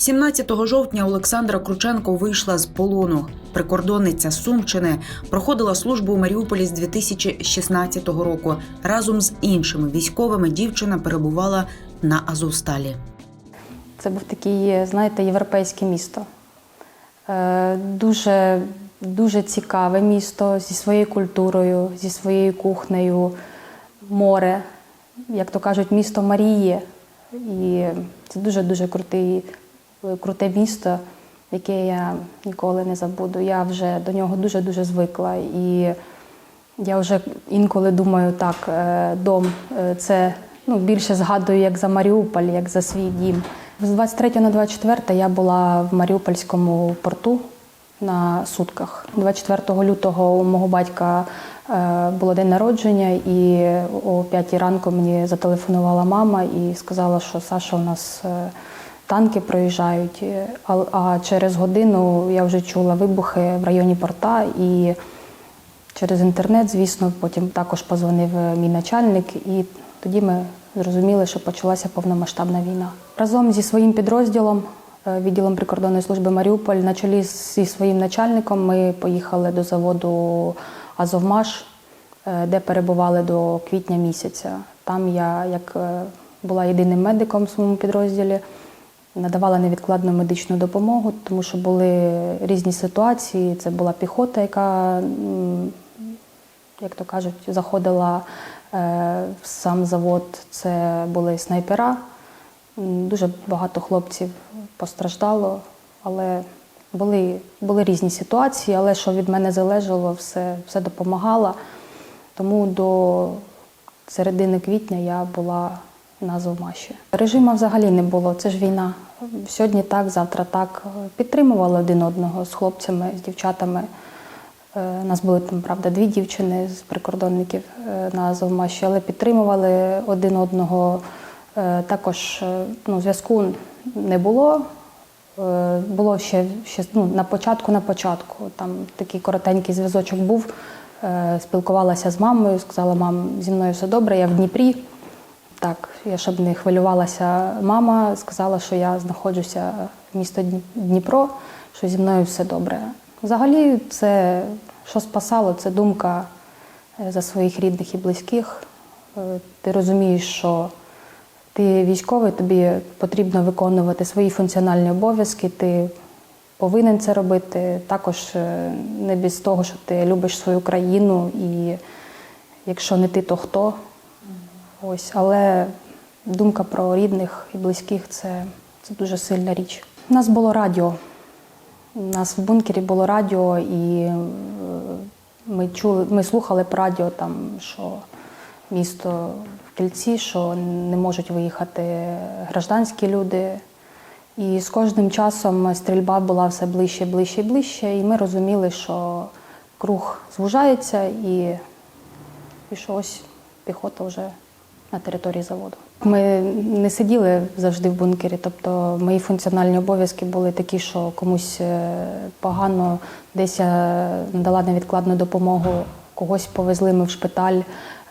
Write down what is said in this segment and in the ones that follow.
17 жовтня Олександра Крученко вийшла з полону. Прикордонниця з Сумщини проходила службу у Маріуполі з 2016 року. Разом з іншими військовими дівчина перебувала на Азовсталі. Це був такий, знаєте, європейське місто. Е, Дуже, дуже цікаве місто зі своєю культурою, зі своєю кухнею, море, як то кажуть, місто Марії. І це дуже-дуже крутий, круте місто, яке я ніколи не забуду. Я вже до нього дуже-дуже звикла. І я вже інколи думаю, так, е, дом е, це ну, більше згадую як за Маріуполь, як за свій дім. З 23 на 24 я була в Маріупольському порту на сутках. 24 лютого у мого батька е, було день народження, і о 5 ранку мені зателефонувала мама і сказала, що Саша, у нас е, танки проїжджають. А, а через годину я вже чула вибухи в районі порта і. Через інтернет, звісно, потім також позвонив е, мій начальник, і тоді ми зрозуміли, що почалася повномасштабна війна. Разом зі своїм підрозділом, е, відділом прикордонної служби Маріуполь, на чолі зі своїм начальником, ми поїхали до заводу Азовмаш, е, де перебували до квітня місяця. Там я, як е, була єдиним медиком в своєму підрозділі, надавала невідкладну медичну допомогу, тому що були різні ситуації. Це була піхота, яка, як то кажуть, заходила е, в сам завод. Це були снайпера. Дуже багато хлопців постраждало, але були, були різні ситуації, але що від мене залежало, все, все допомагало. Тому до середини квітня я була на Азовмаші. Режиму взагалі не було, це ж війна. Сьогодні так, завтра так. Підтримували один одного з хлопцями, з дівчатами. Е, У нас були там, правда, дві дівчини з прикордонників е, на Азовмаші, але підтримували один одного. Е, Також ну, зв'язку не було. Було ще, ще ну, на початку, на початку. Там такий коротенький зв'язочок був. Спілкувалася з мамою, сказала, мам, зі мною все добре, я в Дніпрі. Так, я щоб не хвилювалася, мама сказала, що я знаходжуся в місто Дніпро, що зі мною все добре. Взагалі, це що спасало, це думка е, за своїх рідних і близьких. Е, Ти розумієш, що ти військовий, тобі потрібно виконувати свої функціональні обов'язки, ти повинен це робити. Також е, не без того, що ти любиш свою країну, і якщо не ти, то хто. Ось, але думка про рідних і близьких це, це дуже сильна річ. У нас було радіо. У нас в бункері було радіо, і е, ми чули, ми слухали по радіо, там, що місто в кільці, що не можуть виїхати гражданські люди. І з кожним часом стрільба була все ближче, ближче і ближче, і ми розуміли, що круг звужається і, і що ось піхота вже на території заводу. Ми не сиділи завжди в бункері, тобто мої функціональні обов'язки були такі, що комусь е, погано, десь я надала невідкладну допомогу, когось повезли ми в шпиталь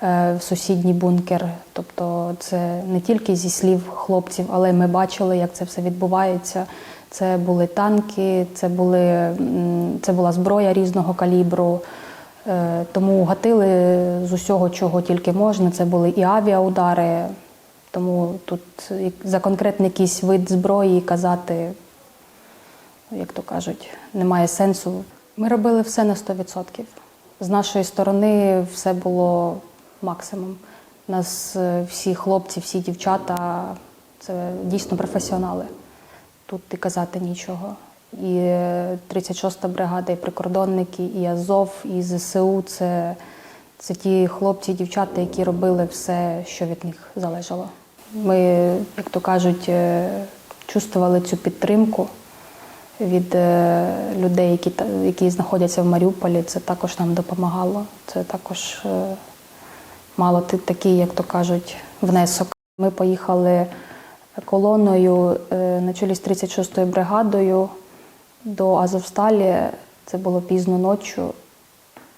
е, в сусідній бункер. Тобто це не тільки зі слів хлопців, але ми бачили, як це все відбувається. Це були танки, це, були, це була зброя різного калібру. Е, Тому гатили з усього, чого тільки можна. Це були і авіаудари. Тому тут за конкретний якийсь вид зброї казати, як то кажуть, немає сенсу. Ми робили все на 100%. З нашої сторони все було максимум. У нас е, всі хлопці, всі дівчата це дійсно професіонали. Тут і казати нічого. І е, 36-та бригада, і прикордонники, і Азов, і ЗСУ це, це ті хлопці і дівчата, які робили все, що від них залежало. Ми, як то кажуть, е, чувствували цю підтримку від е, людей, які, які знаходяться в Маріуполі. Це також нам допомагало. Це також е, мало такий, як то кажуть, внесок. Ми поїхали колоною е, на чолі з 36-ю бригадою до Азовсталі. Це було пізно ночі.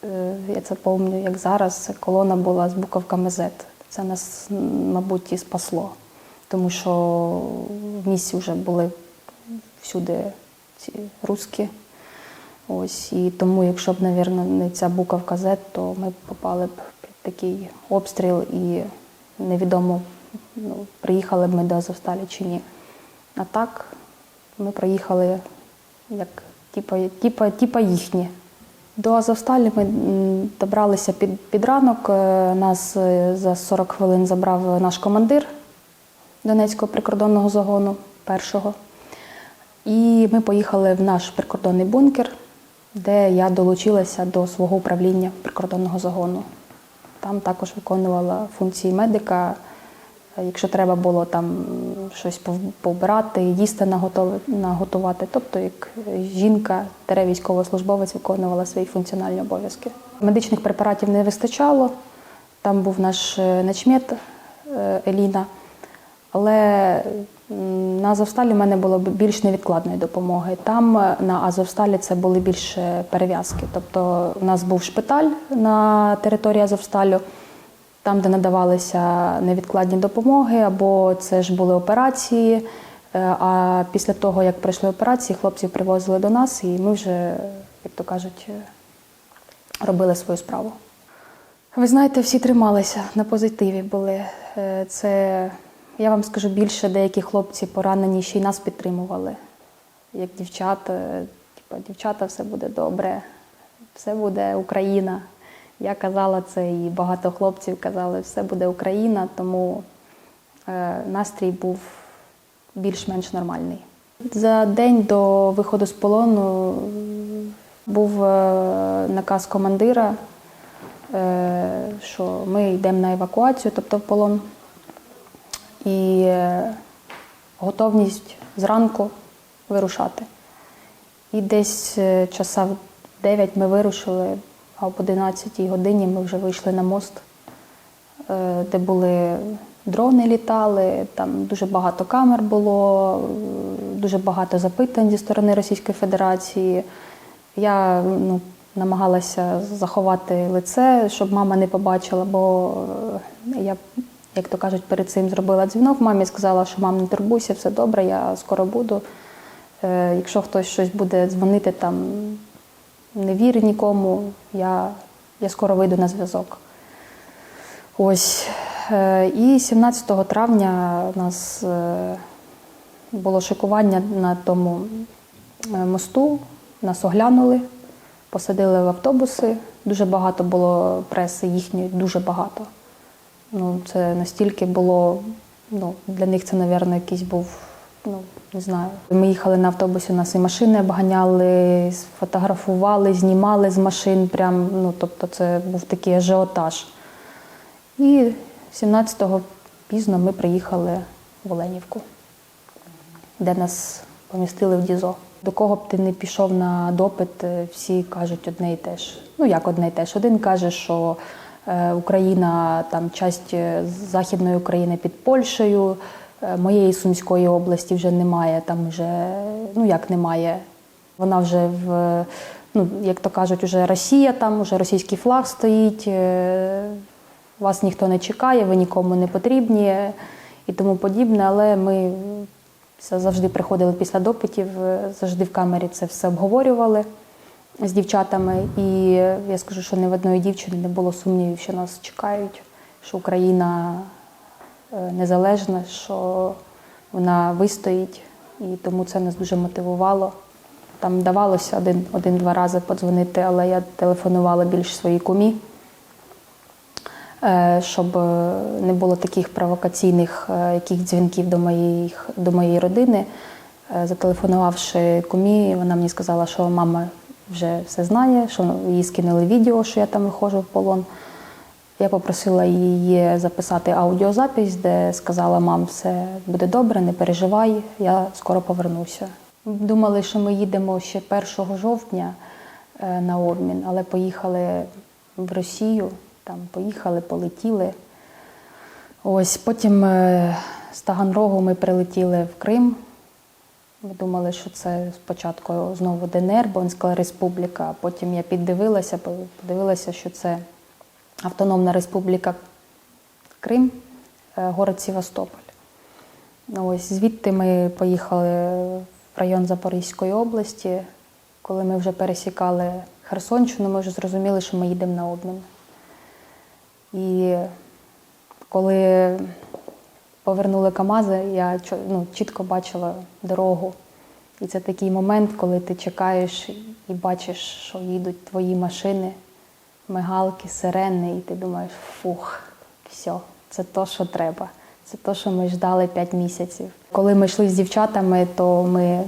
Е, Я це пам'ятаю, як зараз. Колона була з буковками Z. Це нас, мабуть, і спасло, тому що в місті вже були всюди ці русські. Ось, і тому, якщо б, мабуть, не ця буковка Z, то ми б попали б під такий обстріл і невідомо, ну, приїхали б ми до Азовсталі чи ні. А так ми приїхали як типа, типа, типа їхні. До Азовсталі ми добралися під, під ранок. Е, Нас е, за 40 хвилин забрав наш командир Донецького прикордонного загону першого. І ми поїхали в наш прикордонний бункер, де я долучилася до свого управління прикордонного загону. Там також виконувала функції медика. Якщо треба було там щось повбирати, їсти наготувати, тобто як жінка, військовослужбовець виконувала свої функціональні обов'язки. Медичних препаратів не вистачало. Там був наш е, начмет е, Еліна. Але на Азовсталі в мене було більш невідкладної допомоги. Там е, на Азовсталі це були більше перев'язки. Тобто у нас був шпиталь на території Азовсталю, там, де надавалися невідкладні допомоги, або це ж були операції. Е, А після того, як пройшли операції, хлопців привозили до нас, і ми вже, як то кажуть, е, робили свою справу. Ви знаєте, всі трималися на позитиві були. Е, Це, я вам скажу більше, деякі хлопці поранені ще й нас підтримували. Як дівчата, дівчата, все буде добре, все буде Україна. Я казала це, і багато хлопців казали, все буде Україна, тому е, настрій був більш-менш нормальний. За день до виходу з полону був е, наказ командира, е, що ми йдемо на евакуацію, тобто в полон. І готовність зранку вирушати. І десь часа в 9 ми вирушили, а об 11 годині ми вже вийшли на мост, е, де були дрони літали, там дуже багато камер було, дуже багато запитань зі сторони Російської Федерації. Я ну, намагалася заховати лице, щоб мама не побачила, бо е, я, як то кажуть, перед цим зробила дзвінок. Мамі сказала, що мам, не турбуйся, все добре, я скоро буду. Е, Якщо хтось щось буде дзвонити, там не вір нікому, я, я скоро вийду на зв'язок. Ось. Е, І 17 травня у нас е, було шикування на тому е, мосту. Нас оглянули, посадили в автобуси. Дуже багато було преси їхньої, дуже багато. Ну, це настільки було, ну, для них це, мабуть, якийсь був, ну, не знаю. Ми їхали на автобусі, нас і машини обганяли, фотографували, знімали з машин. Прям, ну, тобто це був такий ажіотаж. І 17-го пізно ми приїхали в Оленівку, де нас помістили в ДІЗО. До кого б ти не пішов на допит, е, всі кажуть одне і те ж. Ну як одне і те ж. Один каже, що е, Україна там часть е, Західної України під Польщею, моєї Сумської області вже немає. Там вже ну як немає. Вона вже в ну як то кажуть, вже Росія там, вже російський флаг стоїть. е, Вас ніхто не чекає, ви нікому не потрібні і тому подібне. Але ми завжди приходили після допитів, е, завжди в камері це все обговорювали з дівчатами. І я скажу, що ні в одної дівчини не було сумнівів, що нас чекають, що Україна е, незалежна, що вона вистоїть, і тому це нас дуже мотивувало. Там давалося один- один-два рази подзвонити, але я телефонувала більш своїй кумі, е, щоб е, не було таких провокаційних е, яких дзвінків до моїх, до моєї родини. Е, Зателефонувавши кумі, вона мені сказала, що мама вже все знає, що їй скинули відео, що я там виходжу в полон. Я попросила її записати аудіозапись, де сказала, мам, все буде добре, не переживай, я скоро повернуся. Думали, що ми їдемо ще 1 жовтня е, на обмін, але поїхали в Росію, там поїхали, полетіли. Ось потім е, з Таганрогу ми прилетіли в Крим. Ми думали, що це спочатку знову ДНР, Бонська республіка. Потім я піддивилася, подивилася, що це Автономна Республіка Крим, е, город Севастополь. Ось звідти ми поїхали в район Запорізької області. Коли ми вже пересікали Херсонщину, ми вже зрозуміли, що ми їдемо на обмін. І коли повернули КАМАЗи, я ну, чітко бачила дорогу. І це такий момент, коли ти чекаєш і бачиш, що їдуть твої машини, мигалки, сирени, і ти думаєш, фух, все, це то, що треба. Це то, що ми ждали 5 місяців. Коли ми йшли з дівчатами, то ми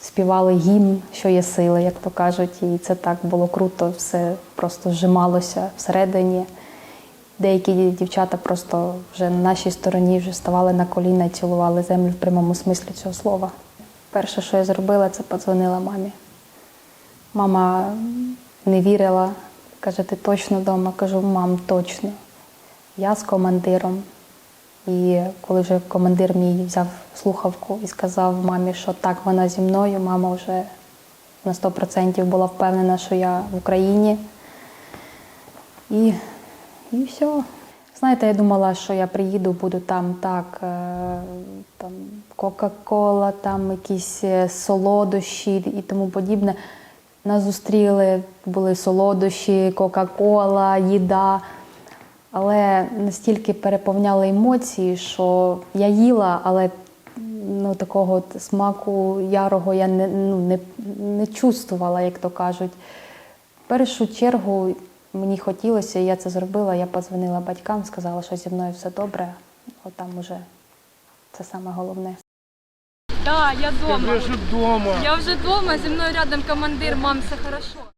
співали гімн, що є сили, як то кажуть, і це так було круто, все просто зжималося всередині. Деякі дівчата просто вже на нашій стороні вже ставали на коліна і цілували землю в прямому смислі цього слова. Перше, що я зробила, це подзвонила мамі. Мама не вірила, каже, ти точно вдома? Кажу, мам, точно. Я з командиром. І коли вже командир мій взяв слухавку і сказав мамі, що так, вона зі мною, мама вже на 100% була впевнена, що я в Україні. І, і все. Знаєте, я думала, що я приїду, буду там так, е, там Кока-Кола, там якісь е, солодощі і тому подібне. Нас зустріли, були солодощі, Кока-Кола, їда. Але настільки переповняли емоції, що я їла, але ну, такого от смаку ярого я не, ну, не, не чувствувала, як то кажуть. В першу чергу мені хотілося, я це зробила. Я подзвонила батькам, сказала, що зі мною все добре. От там уже це саме головне. Да, я дома. Я вже дома. Я вже вдома, зі мною рядом командир, мам, все хорошо.